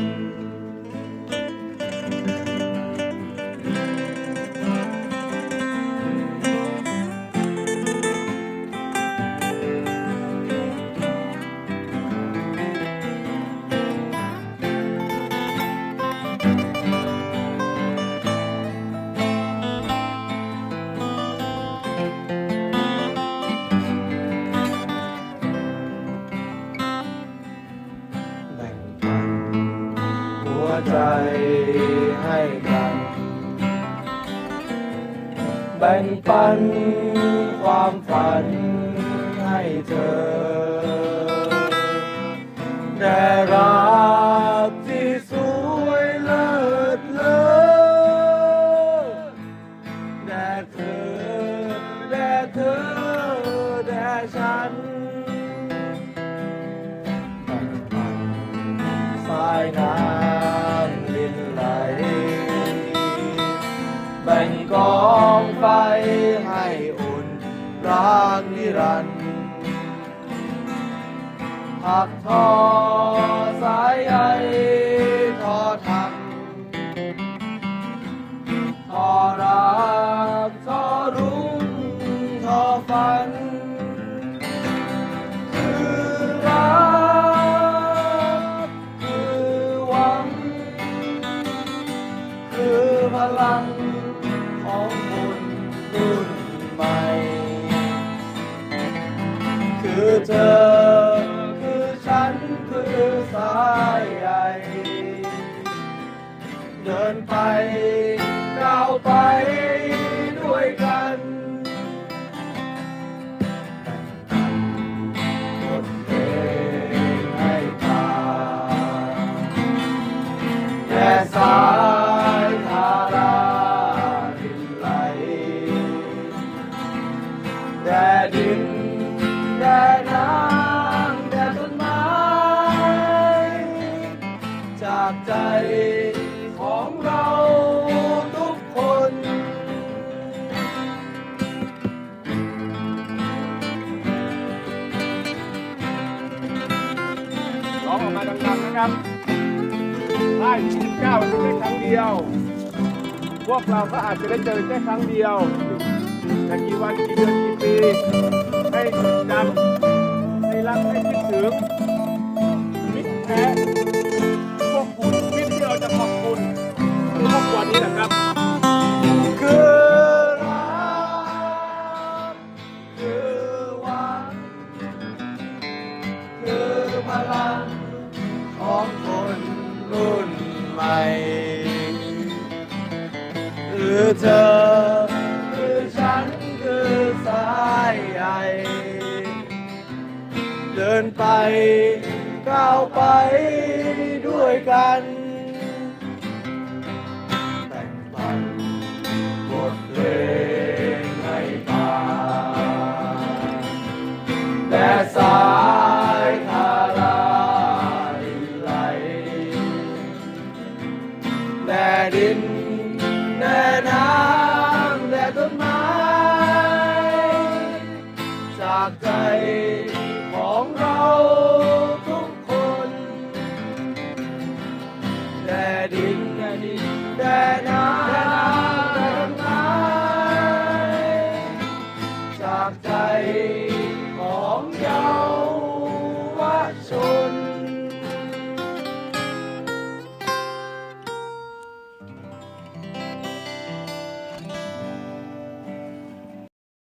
แใจให้กัน แบ่งปันความฝันให้เธอแต่รักที่สวยเลิศเลอแด่เธอแด่เธอแด่ฉัน ไฟให้อุ่นรักนิรันดร์หักทอสายใยทอทำทอรักทอรุ่งทอฝัน คือรัก คือหวัง คือพลังของคน รุ่นใหม่ คือเธอ คือฉันคือสายใยเดินไปก้าวไป ร้องออกมาดังๆนะครับได้29มันเป็นแค่ครั้งเดียว พวกเราก็อาจจะได้เจอแค่ครั้งเดียวแต่กี่วันกี่เดือนกี่ปีให้จดจำให้รักให้คิดถึงมิตรแท้พวกคุณมิตรที่เราจะขอบคุณคือครอบครัวนี้นะครับ รุ่นใหม่คือเธอคือฉันคือสายใยเดินไปก้าวไปด้วยกัน ดินแด่น้ำแด่ต้นไม้ จากใจของเราทุกคนแด่ดินแด่ดินแด่น้ำแด่ต้นไม้จากใจของเยาวชน